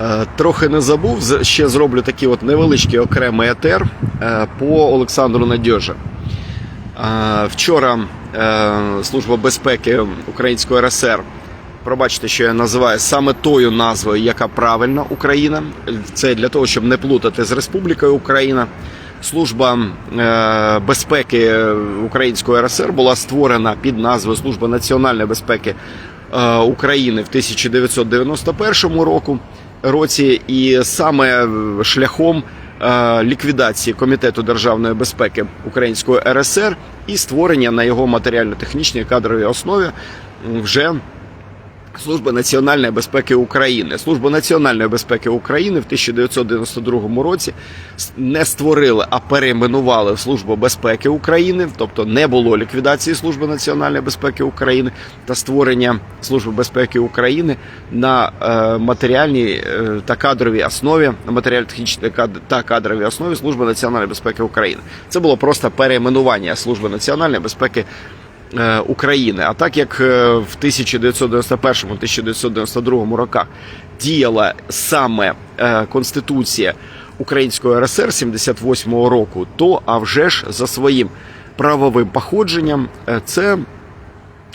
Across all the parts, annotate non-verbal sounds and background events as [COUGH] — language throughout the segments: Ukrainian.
Е, Трохи не забув, ще зроблю такий от невеличкий окремий етер е, по Олександру Надьожа. Е, Вчора е, Служба безпеки Української РСР, пробачте, що я називаю саме тою назвою, яка правильна Україна. Це для того, щоб не плутати з Республікою Україна. Служба безпеки Української РСР була створена під назвою Служба національної безпеки України в 1991 року році, і саме шляхом е, ліквідації комітету державної безпеки Української РСР і створення на його матеріально-технічній кадровій основі вже Служби національної безпеки України. Служба національної безпеки України в 1992 році не створили, а перейменували Службу безпеки України, тобто не було ліквідації Служби національної безпеки України та створення Служби безпеки України на е, матеріальній е, та кадровій основі, на матеріально-технічній та кадровій основі Служби національної безпеки України. Це було просто перейменування Служби національної безпеки України. А так як е, в 1991-1992 роках діяла саме е, Конституція Української РСР 78-го року, то а вже ж за своїм правовим походженням е, це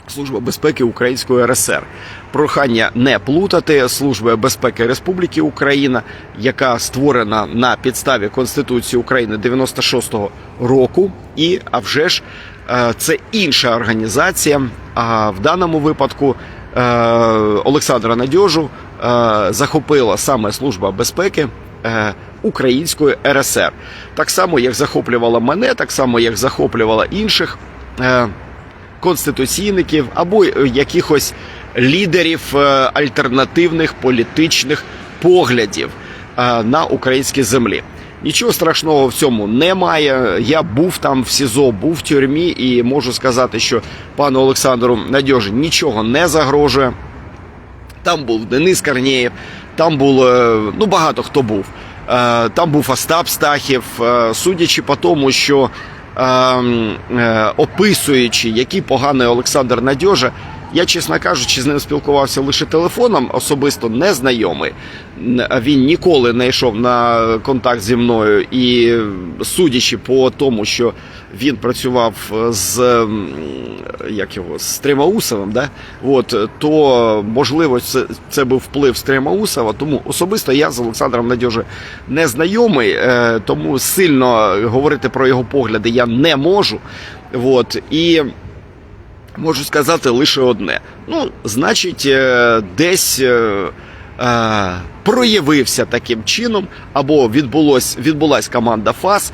Служба безпеки Української РСР. Прохання не плутати Служби безпеки Республіки Україна, яка створена на підставі Конституції України 96-го року, і а вже ж е, це інша організація. А в даному випадку е, Олександра Надьожу е, захопила саме Служба безпеки. е, Української РСР так само, як захоплювала мене, так само як захоплювала інших е, конституційників або е, якихось лідерів е, альтернативних політичних поглядів е, на українській землі. Нічого страшного в цьому немає. Я був там в СІЗО, був в тюрмі, і можу сказати, що пану Олександру Надьожі нічого не загрожує. Там був Денис Корнієв, там було ну багато хто був. Е, Там був Остап Стахів, Е, судячи по тому, що е, е, описуючи, який поганий Олександр Надьожа, я, чесно кажучи, з ним спілкувався лише телефоном, особисто незнайомий. Він ніколи не йшов на контакт зі мною, і судячи по тому, що він працював з як його з Тримаусовим, да? От, то можливо це, це був вплив з. Тому особисто я з Олександром Надьоже не знайомий, е, тому сильно говорити про його погляди я не можу. От, і можу сказати лише одне: ну, значить, е, десь. е, е, Проявився таким чином, або відбулось, відбулась команда ФАС.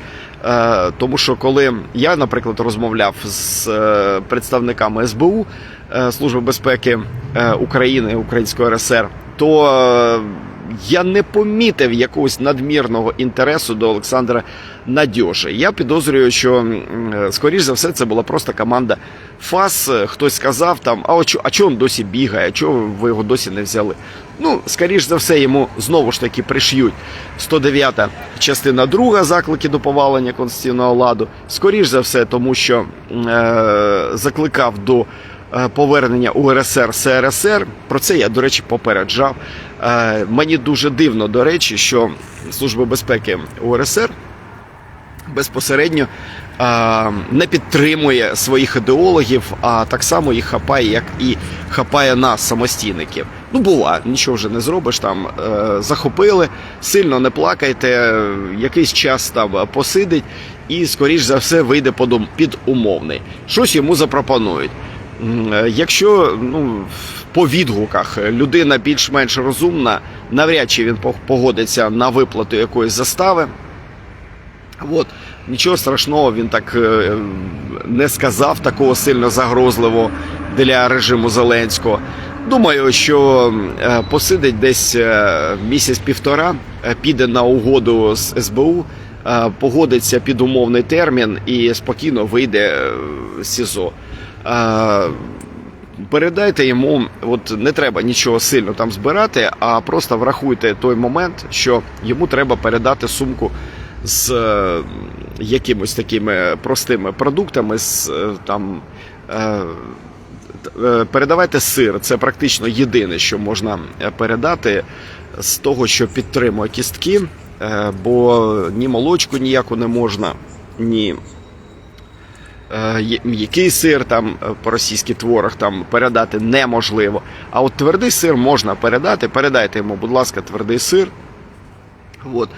Тому що коли я, наприклад, розмовляв з представниками СБУ Служби безпеки України Української РСР, то я не помітив якогось надмірного інтересу до Олександра Надьоши. Я підозрюю, що скоріш за все це була просто команда ФАС. Хтось сказав там, а, чо, а чого він досі бігає, чого ви його досі не взяли? Ну, скоріш за все, йому знову ж таки приш'ють 109 частина 2 заклики до повалення конституційного ладу. Скоріш за все, тому що е, закликав до повернення УРСР СРСР. Про це я, до речі, попереджав. Е, мені дуже дивно, до речі, що Служба безпеки УРСР безпосередньо е, не підтримує своїх ідеологів, а так само їх хапає, як і хапає нас, самостійників. Ну, бува, нічого вже не зробиш там. Е, захопили, сильно не плакайте, е, якийсь час там посидить і, скоріш за все, вийде під умовний. Щось йому запропонують. Е, Якщо ну, по відгуках людина більш-менш розумна, навряд чи він погодиться на виплату якоїсь застави. От, нічого страшного він так е, не сказав такого сильно загрозливого для режиму Зеленського. Думаю, що е, посидить десь е, місяць-півтора, е, піде на угоду з СБУ, е, погодиться під умовний термін і спокійно вийде е, з СІЗО. Е, Передайте йому, от не треба нічого сильно там збирати, а просто врахуйте той момент, що йому треба передати сумку з е, якимось такими простими продуктами, з е, там. е, передавайте сир. Це практично єдине, що можна передати з того, що підтримує кістки, бо ні молочку ніяку не можна, ні м'який сир, там е, по-російськи творог там передати неможливо. А от твердий сир можна передати. Передайте йому, будь ласка, твердий сир. От.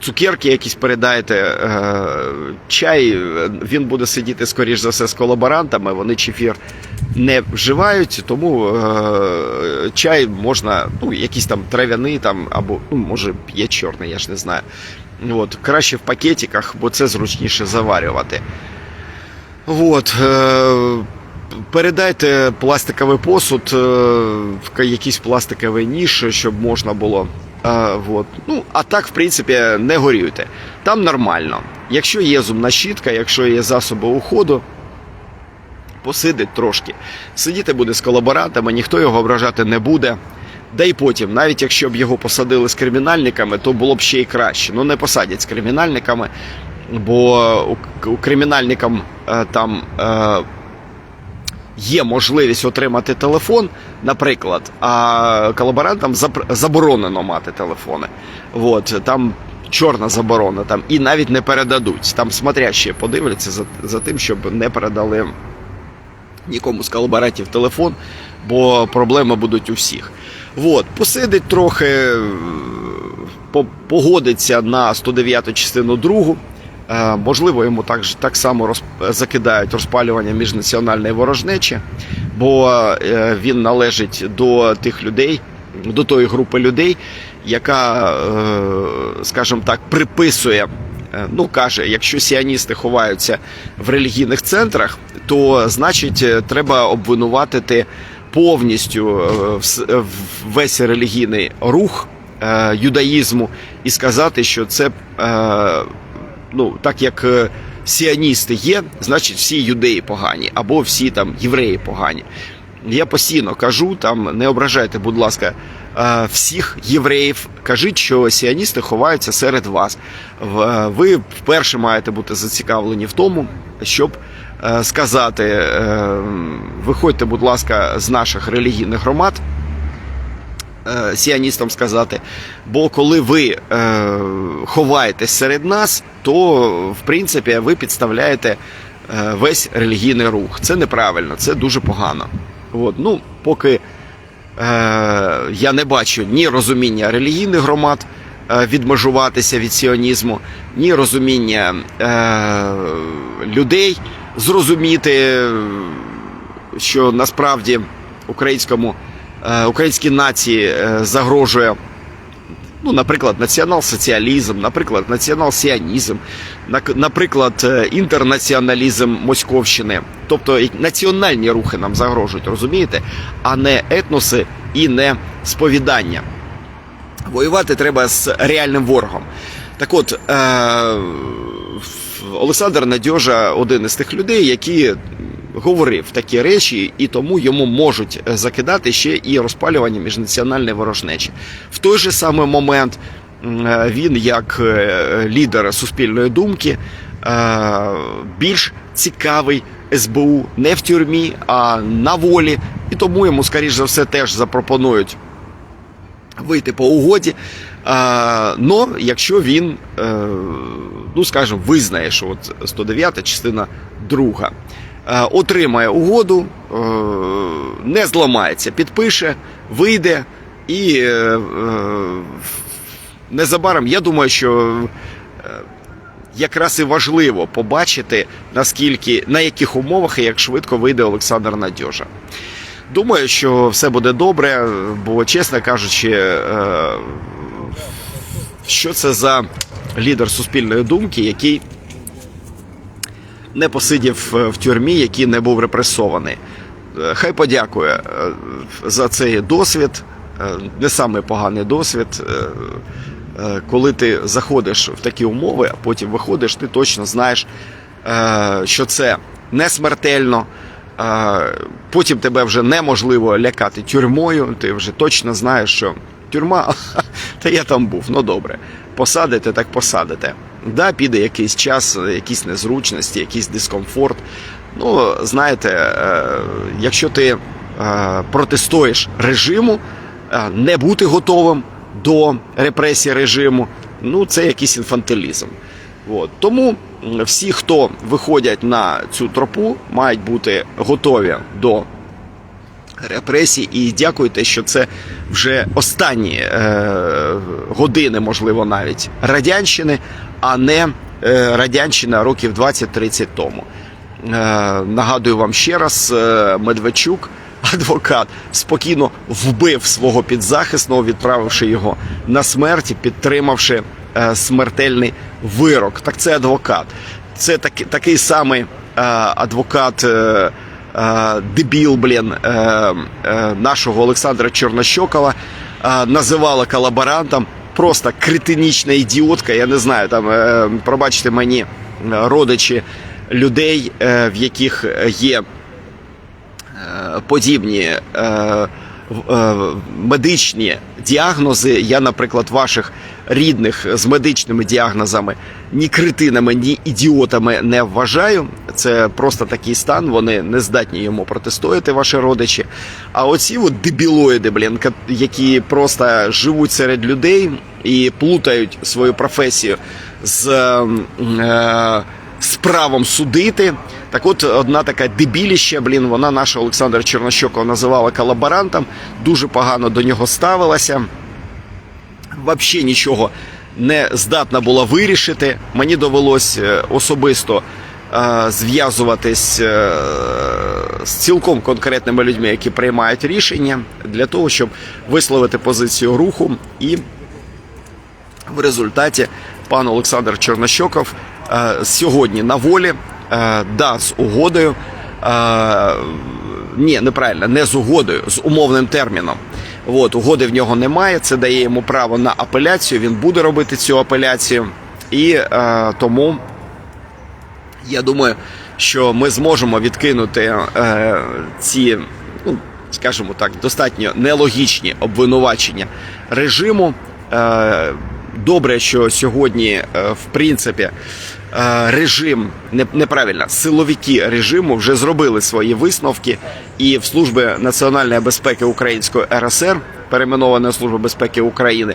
Цукерки якісь передайте, е, чай, е, він буде сидіти, скоріш за все, з колаборантами, вони чефір не вживають, тому е, чай можна, ну, якийсь там трав'яний, там, або, ну, може, є чорний, я ж не знаю. От, краще в пакетиках, бо це зручніше заварювати. От, е, передайте пластиковий посуд, е, в якийсь пластиковий ніж, щоб можна було. Е, от. Ну, а так, в принципі, не горюйте. Там нормально. Якщо є зубна щітка, якщо є засоби уходу, посидить трошки. Сидіти буде з колаборантами, ніхто його ображати не буде. Да й потім, навіть якщо б його посадили з кримінальниками, то було б ще й краще. Ну не посадять з кримінальниками, бо у, кримінальникам е, там е, є можливість отримати телефон, наприклад, а колаборантам заборонено мати телефони. От, там чорна заборона, там і навіть не передадуть. Там смотрящі подивляться за, за тим, щоб не передали нікому з колаборантів телефон, бо проблеми будуть у всіх. От, посидить трохи, е, по- погодиться на 109 частину другу. Е, Можливо, йому так, так само роз, закидають розпалювання міжнаціональної ворожнечі, бо е, він належить до тих людей, до тої групи людей, яка, е, скажімо так, приписує ну каже, якщо сіаністи ховаються в релігійних центрах, то значить треба обвинуватити повністю весь релігійний рух юдаїзму і сказати, що це ну так як. е, Сіаністи є, значить всі юдеї погані, або всі там євреї погані. Я постійно кажу, там не ображайте, будь ласка, е, всіх євреїв. Кажіть, що сіаністи ховаються серед вас. Е, Ви вперше маєте бути зацікавлені в тому, щоб сказати: виходьте, будь ласка, з наших релігійних громад. Е, Сіаністам сказати, бо коли ви е, ховаєтесь серед нас, то в принципі ви підставляєте е, весь релігійний рух. Це неправильно, це дуже погано. От, ну, поки е, я не бачу ні розуміння релігійних громад е, відмежуватися від сіонізму, ні розуміння е, людей зрозуміти, що насправді українському, українській нації е, загрожує ну, наприклад, націонал-соціалізм, наприклад, націонал-сіанізм, наприклад, е, інтернаціоналізм Московщини. Тобто національні рухи нам загрожують, розумієте, а не етноси і не сповідання. Воювати треба з реальним ворогом. Так от, е- Олександр Надьожа один із тих людей, які говорив такі речі, і тому йому можуть е, закидати ще і розпалювання міжнаціональної ворожнечі. В той же самий момент е, він, як е, лідер суспільної думки, більш цікавий СБУ не в тюрмі, а на волі, і тому йому, скоріш за все, теж запропонують вийти по угоді. Но якщо він, ну скажімо, визнає, що от 109 частина друга отримає угоду, е, не зламається, підпише, вийде і е, е, незабаром, я думаю, що е, якраз і важливо побачити, наскільки на яких умовах і як швидко вийде Олександр Надьожа. Думаю, що все буде добре, бо, чесно кажучи, е, що це за лідер суспільної думки, який не посидів е, в тюрмі, який не був репресований. Е, Хай подякує е, за цей досвід, не самий поганий досвід. Коли ти заходиш в такі умови, а потім виходиш, ти точно знаєш, що це не смертельно. Потім тебе вже неможливо лякати тюрмою. Ти вже точно знаєш, що тюрма, [LAUGHS] та я там був, ну добре. Посадите, так посадите. Да, піде якийсь час, якісь незручності, якийсь дискомфорт. Ну, знаєте, е, якщо ти е, протистоїш режиму, е, не бути готовим до репресії режиму, ну це якийсь інфантилізм. От. Тому всі, хто виходять на цю тропу, мають бути готові до репресій. І дякуйте, що це вже останні е, години, можливо, навіть радянщини, а не е, радянщина років 20-30 тому. Е, нагадую вам ще раз, е, Медведчук, [LAUGHS] адвокат, спокійно вбив свого підзахисного, відправивши його на смерть, підтримавши смертельний вирок. Так це адвокат. Це таки, такий самий адвокат. Дебіл, блін, нашого Олександра Чорнощокова називала колаборантом. Просто критинічна ідіотка. Я не знаю, там е, пробачте мені е, родичі людей, е, в яких є е, подібні е, е, медичні діагнози. Я, наприклад, ваших рідних з медичними діагнозами ні критинами, ні ідіотами не вважаю. Це просто такий стан. Вони не здатні йому протистояти, ваші родичі. А оці от дебілоїди, блін, які просто живуть серед людей і плутають свою професію з. е, з правом судити. Так от одна така дебіліща, блін, вона наша Олександра Чорнощокова називала колаборантом, дуже погано до нього ставилася. Взагалі нічого не здатна була вирішити. Мені довелось е, особисто е, зв'язуватись е, з цілком конкретними людьми, які приймають рішення, для того, щоб висловити позицію руху і в результаті пан Олександр Чорнощоков сьогодні на волі, е, да, з угодою. Е, ні, неправильно, не з угодою, з умовним терміном. От, угоди в нього немає. Це дає йому право на апеляцію. Він буде робити цю апеляцію. І е, тому я думаю, що ми зможемо відкинути е, ці, ну скажімо так, достатньо нелогічні обвинувачення режиму. Е, добре, що сьогодні, е, в принципі, режим не, неправильно, силовики режиму вже зробили свої висновки, і в служби національної безпеки Української РСР, перейменована Служба безпеки України,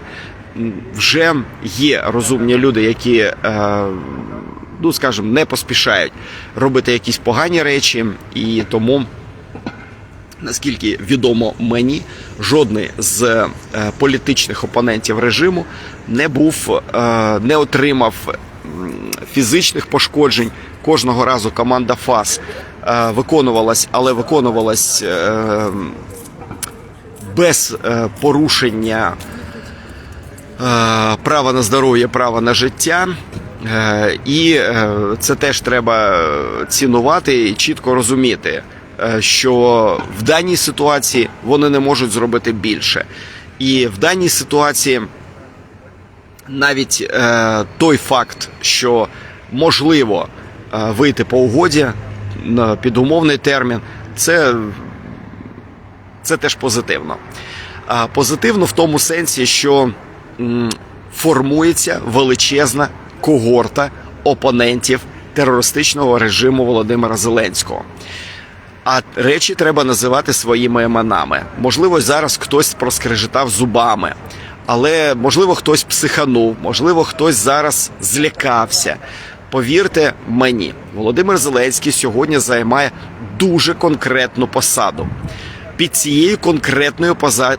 вже є розумні люди, які. Е, ну скажімо, не поспішають робити якісь погані речі, і тому. Наскільки відомо мені, жодний з е, політичних опонентів режиму не був, е, не отримав фізичних пошкоджень. Кожного разу команда ФАС е, виконувалась, але виконувалась е, без е, порушення права на здоров'я, права на життя. І це теж треба цінувати і чітко розуміти, що в даній ситуації вони не можуть зробити більше. І в даній ситуації навіть е, той факт, що можливо е, вийти по угоді на під умовний термін, це це теж позитивно. А позитивно в тому сенсі, що м, формується величезна когорта опонентів терористичного режиму Володимира Зеленського. А речі треба називати своїми іменами. Можливо, зараз хтось проскрежетав зубами, але можливо хтось психанув, можливо, хтось зараз злякався. Повірте мені, Володимир Зеленський сьогодні займає дуже конкретну посаду. Під цією конкретною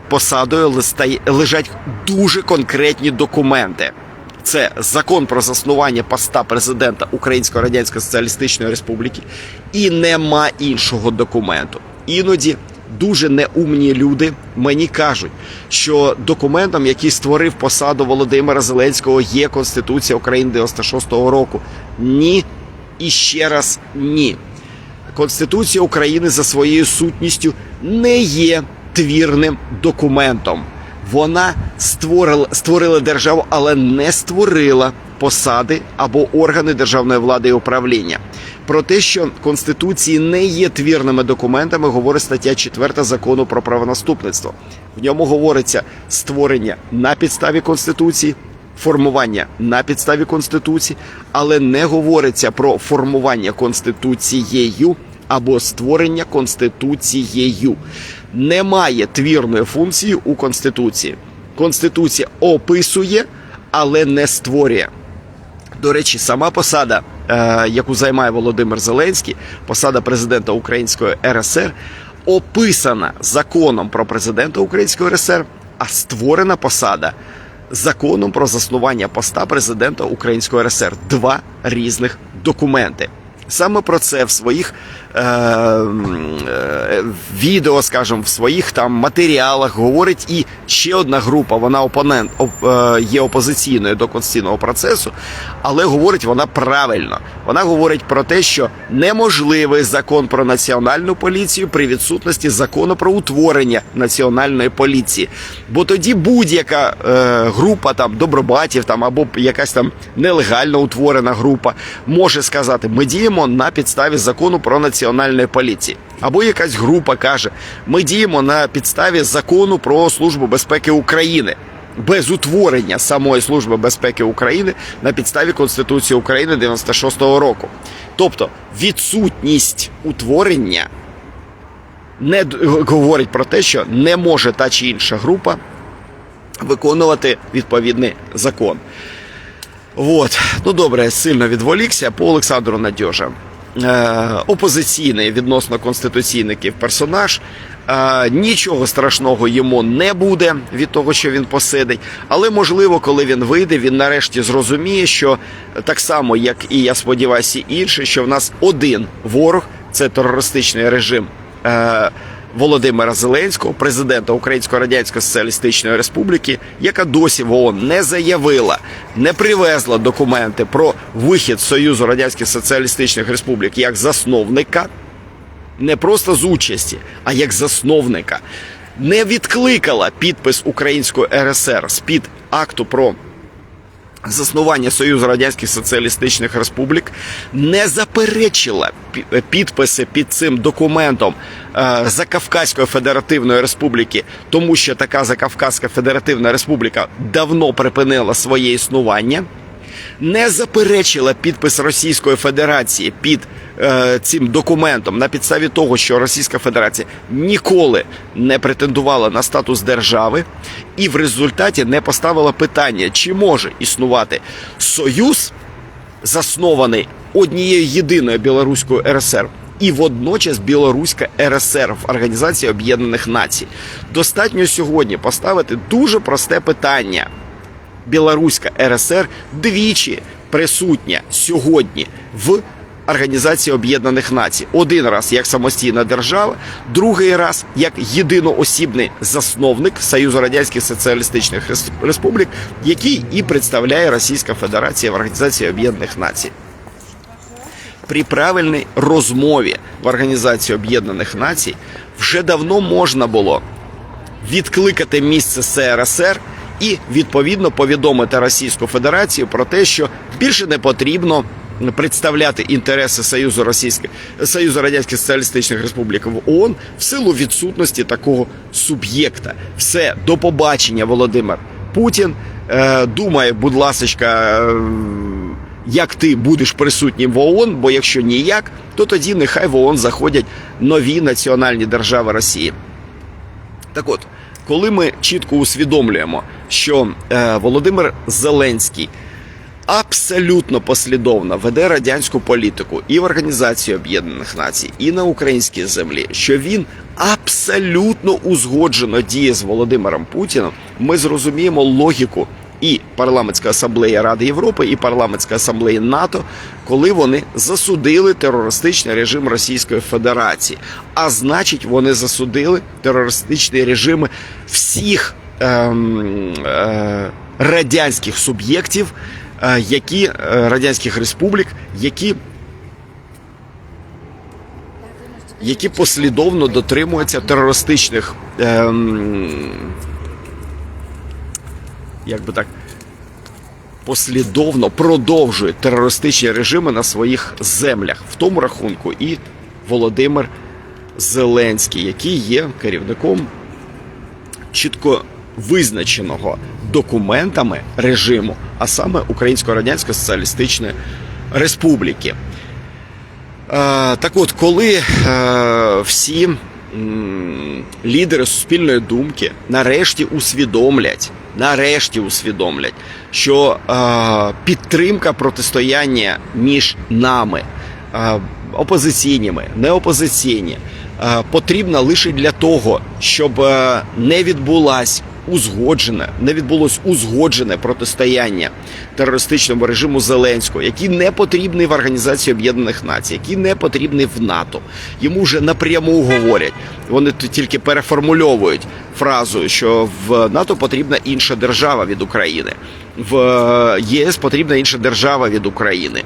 посадою лежать дуже конкретні документи. Це закон про заснування поста президента Української Радянської Соціалістичної Республіки, і нема іншого документу. Іноді дуже неумні люди мені кажуть, що документом, який створив посаду Володимира Зеленського, є Конституція України 96-го року. Ні, і ще раз ні. Конституція України за своєю сутністю не є твірним документом. Вона створила, створила державу, але не створила посади або органи державної влади і управління. Про те, що конституції не є твірними документами, говорить стаття 4 закону про правонаступництво. В ньому говориться створення на підставі конституції, формування на підставі конституції, але не говориться про формування конституцією або створення конституцією. Немає твірної функції у конституції. Конституція описує, але не створює. До речі, сама посада, е, яку займає Володимир Зеленський, посада президента Української РСР, описана законом про президента Української РСР, а створена посада законом про заснування поста президента Української РСР. Два різних документи. Саме про це в своїх е, е, відео, скажімо, в своїх там матеріалах говорить і ще одна група. Вона опонент оп, е, є опозиційною до конституційного процесу, але говорить вона правильно. Вона говорить про те, що неможливий закон про національну поліцію при відсутності закону про утворення національної поліції. Бо тоді будь-яка е, група там добробатів там або якась там нелегально утворена група може сказати: ми діємо на підставі закону про національну поліцію. Або якась група каже: ми діємо на підставі закону про службу безпеки України. Без утворення самої служби безпеки України на підставі Конституції України 96-го року. Тобто відсутність утворення не говорить про те, що не може та чи інша група виконувати відповідний закон. От, ну добре, сильно відволікся по Олександру Надьожа. Е, опозиційний відносно конституційників персонаж. Е, нічого страшного йому не буде від того, що він посидить. Але можливо, коли він вийде, він нарешті зрозуміє, що так само, як і я сподіваюся, інші, що в нас один ворог це терористичний режим. Е, Володимира Зеленського, президента Української Радянської Соціалістичної Республіки, яка досі в ООН не заявила, не привезла документи про вихід Союзу Радянських Соціалістичних Республік як засновника, не просто з участі, а як засновника, не відкликала підпис Української РСР з під акту про заснування Союзу Радянських Соціалістичних Республік не заперечила підписи під цим документом е, Закавказької Федеративної Республіки, тому що така Закавказька Федеративна Республіка давно припинила своє існування. Не заперечила підпис Російської Федерації під е, цим документом на підставі того, що Російська Федерація ніколи не претендувала на статус держави, і в результаті не поставила питання, чи може існувати союз, заснований однією єдиною білоруською РСР. І водночас Білоруська РСР в Організації Об'єднаних Націй достатньо сьогодні поставити дуже просте питання. Білоруська РСР двічі присутня сьогодні в Організації Об'єднаних Націй. Один раз як самостійна держава, другий раз як єдиноосібний засновник Союзу Радянських Соціалістичних Рес- Республік, який і представляє Російська Федерація в Організації Об'єднаних Націй. При правильній розмові в Організації Об'єднаних Націй вже давно можна було відкликати місце СРСР і відповідно повідомити Російську Федерацію про те, що більше не потрібно представляти інтереси Союзу Російських Союзу Радянських Соціалістичних Республік в ООН в силу відсутності такого суб'єкта. Все до побачення, Володимир Путін. Е, думає, будь ласочка. е, як ти будеш присутнім в ООН, бо якщо ніяк, то тоді нехай в ООН заходять нові національні держави Росії. Так от, коли ми чітко усвідомлюємо, що е, Володимир Зеленський абсолютно послідовно веде радянську політику і в Організації Об'єднаних Націй, і на українській землі, що він абсолютно узгоджено діє з Володимиром Путіним, ми зрозуміємо логіку і парламентської асамблеї Ради Європи, і парламентської асамблеї НАТО, коли вони засудили терористичний режим Російської Федерації. А значить, вони засудили терористичні режими всіх ем, е, радянських суб'єктів, які е, радянських республік, які які послідовно дотримуються терористичних, ем, як би так, послідовно продовжують терористичні режими на своїх землях, в тому рахунку і Володимир Зеленський, який є керівником чітко визначеного документами режиму, а саме Українсько-Радянської Соціалістичної Республіки. так от, коли е, всі лідери суспільної думки нарешті усвідомлять, нарешті усвідомлять, що е, підтримка протистояння між нами, е, опозиційними, неопозиційні, е, потрібна лише для того, щоб е, не відбулась узгоджене, не відбулось узгоджене протистояння терористичному режиму Зеленського, який не потрібний в Організації Об'єднаних Націй, який не потрібний в НАТО. Йому вже напряму говорять. Вони тільки переформульовують фразу, що в НАТО потрібна інша держава від України. В е, ЄС потрібна інша держава від України.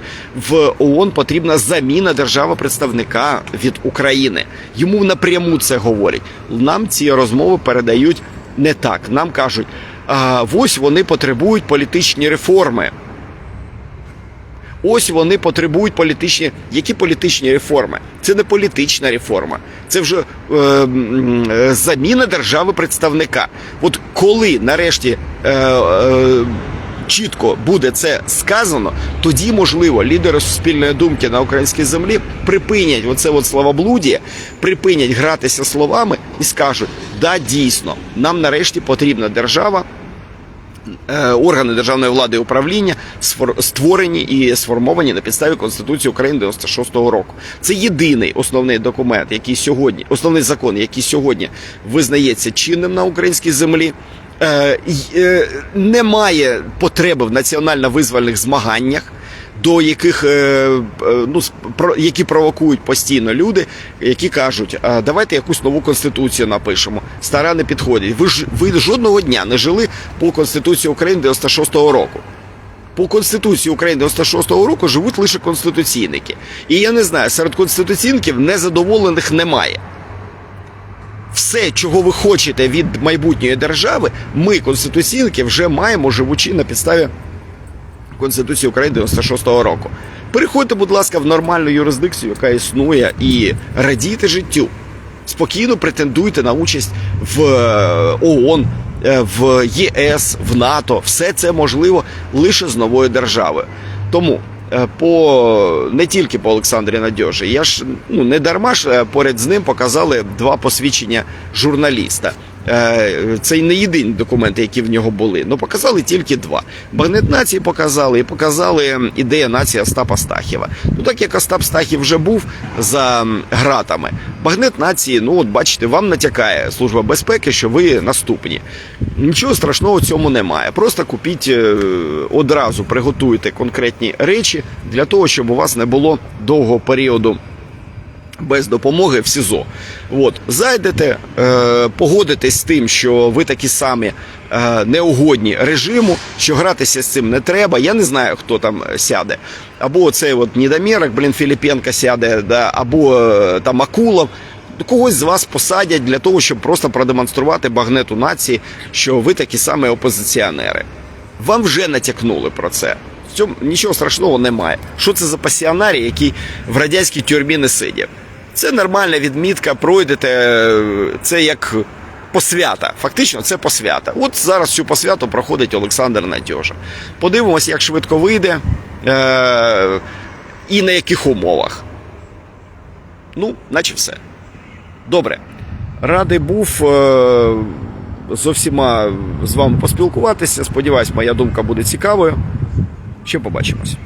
В ООН потрібна заміна держава представника від України. Йому напряму це говорять. Нам ці розмови передають не так. Нам кажуть, ось вони потребують політичні реформи. Ось вони потребують політичні. Які політичні реформи? Це не політична реформа, це вже е, е, заміна держави представника. От коли нарешті е, е, чітко буде це сказано, тоді можливо лідери суспільної думки на українській землі припинять оце от словоблудія, припинять гратися словами і скажуть: да, дійсно, нам нарешті потрібна держава. Е, Органи державної влади і управління створені і сформовані на підставі Конституції України 96-го року. Це єдиний основний документ, який сьогодні, основний закон, який сьогодні визнається чинним на українській землі. Е, е, Немає потреби в національно-визвольних змаганнях. До яких е, е, ну які провокують постійно люди, які кажуть, «А, давайте якусь нову конституцію напишемо. Стара не підходить. Ви ж ви жодного дня не жили по конституції України 96-го року. По Конституції України 96-го року живуть лише конституційники. І я не знаю, серед конституційників незадоволених немає. Все, чого ви хочете від майбутньої держави, ми, конституційники, вже маємо живучи на підставі Конституції України 96-го року. Переходьте, будь ласка, в нормальну юрисдикцію, яка існує, і радійте життю. Спокійно претендуйте на участь в е, ООН, е, в ЄС, в НАТО. Все це можливо лише з новою державою. Тому по не тільки по Олександрі Надьожі, я ж ну не дарма ж е, поряд з ним показали два посвідчення журналіста. Е, Це не єдині документи, які в нього були. Ну показали тільки два. Багнет нації показали і показали ідея нації Остапа Стахєва. Ну так як Остап Стахів вже був за гратами. Багнет нації, ну от бачите, вам натякає служба безпеки, що ви наступні. Нічого страшного в цьому немає. Просто купіть е, одразу, приготуйте конкретні речі для того, щоб у вас не було довгого періоду без допомоги в СІЗО. От зайдете, е, погодитесь з тим, що ви такі самі е, неугодні режиму, що гратися з цим не треба. Я не знаю, хто там сяде. Або цей от Нідомірок, блін, Філіпенко сяде, да, або е, там Акулов. Когось з вас посадять для того, щоб просто продемонструвати багнету нації, що ви такі самі опозиціонери. Вам вже натякнули про це. В цьому нічого страшного немає. Що це за пасіонарій, який в радянській тюрмі не сидів? Це нормальна відмітка, пройдете. е, Це як посвята. Фактично, це посвята. От зараз цю посвяту проходить Олександр Надьожа. Подивимося, як швидко вийде е- і на яких умовах. Ну, наче все. Добре. Радий був е- з усіма з вами поспілкуватися. Сподіваюсь, моя думка буде цікавою. Ще побачимось.